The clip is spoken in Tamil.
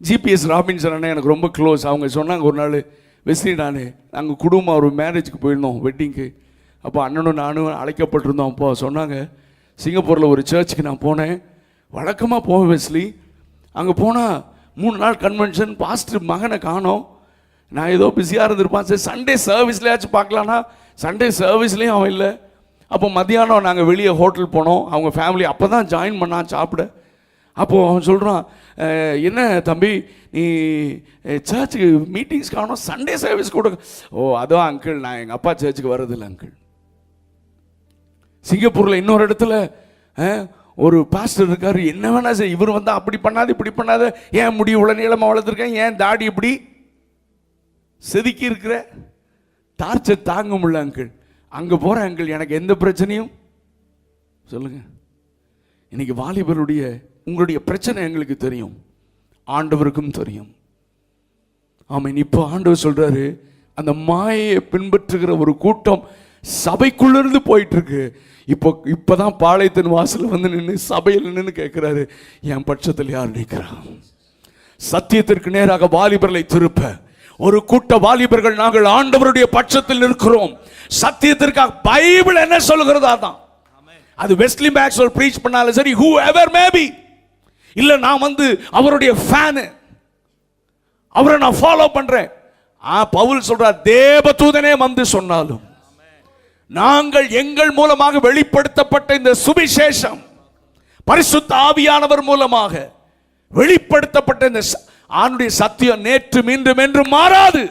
ஜிபிஎஸ் ராபின்சன் அண்ணன் எனக்கு ரொம்ப க்ளோஸ் அவங்க சொன்னாங்க ஒரு நாள் வெஸ்லி நான் நாங்கள் குடும்பம் ஒரு மேரேஜுக்கு போயிருந்தோம் வெட்டிங்க்கு அப்போ அண்ணனும் நானும் அழைக்கப்பட்டிருந்தோம் அப்போ. சொன்னாங்க சிங்கப்பூரில் ஒரு சர்ச்சுக்கு நான் போனேன். வழக்கமாக போவேன் வெஸ்லி. அங்கே போனால் மூணு நாள் கன்வென்ஷன் பாஸ்டர் மகனை காணோம். நான் ஏதோ பிஸியாக இருந்திருப்பான். சரி சண்டே சர்வீஸ்லையாச்சும் பார்க்கலான்னா சண்டே சர்வீஸ்லேயும் அவன் இல்லை. அப்போ மத்தியானம் நாங்கள் வெளியே ஹோட்டல் போனோம். அவங்க ஃபேமிலி அப்போ தான் ஜாயின் பண்ணான் சாப்பிட. அப்போது அவன் சொல்கிறான் என்ன தம்பி நீ சர்ச்சுக்கு மீட்டிங்ஸ் காணும் சண்டே சர்வீஸ் கூட ஓ அதான் அங்கிள் நான் எங்கள் அப்பா சர்ச்சுக்கு வர்றதில்லை அங்கிள் சிங்கப்பூரில் இன்னொரு இடத்துல ஒரு பாஸ்டர் இருக்கார் என்ன வேணா சரி இவர் வந்து அப்படி பண்ணாது இப்படி பண்ணாத ஏன் முடி உள்ள நீளமாக வளர்த்துருக்கேன் ஏன் தாடி இப்படி செதுக்கி இருக்கிற டார்ச்சர் தாங்க முடியல அங்கிள் அங்கே போகிற அங்கிள் எனக்கு எந்த பிரச்சனையும் சொல்லுங்கள் இன்னைக்கு வாலிபருடைய உங்களுடைய பிரச்சனை எங்களுக்கு தெரியும். ஆண்டவருக்கும் தெரியும். ஆமாம் இப்போ ஆண்டவர் சொல்கிறாரு அந்த மாயையை பின்பற்றுகிற ஒரு கூட்டம் சபைக்குள்ளேருந்து போயிட்டுருக்கு. இப்போ இப்போ தான் பாளையத்தின் வாசலில் வந்து நின்று சபையில் நின்று கேட்குறாரு என் பட்சத்தில் யார் நிற்கிறான்? சத்தியத்திற்கு நேராக வாலிபர்களை திருப்ப ஒரு கூட்ட வாலிபர்கள் நாங்கள் ஆண்டவருடைய பட்சத்தில் இருக்கிறோம் சத்தியத்திற்காக பைபிள் என்ன சொல்லுகிறதா தான் அது வெஸ்லி மேக்ஸ்வெல் ப்ரீச் பண்ணாலும் சரி ஹூ எவர் மேபி இல்லை நான் வந்து அவருடைய ஃபேனு அவரை நான் ஃபாலோ பண்ணுறேன் ஆ பவுல் சொல்றார் தேவதூதனே வந்து சொன்னாலும் நாங்கள் எங்கள் மூலமாக வெளிப்படுத்தப்பட்ட இந்த சுவிசேஷம் பரிசுத்த ஆவியானவர் மூலமாக வெளிப்படுத்தப்பட்ட இந்த ஆணுடைய சத்தியம் நேற்று மீண்டும் என்றும் மாறாது.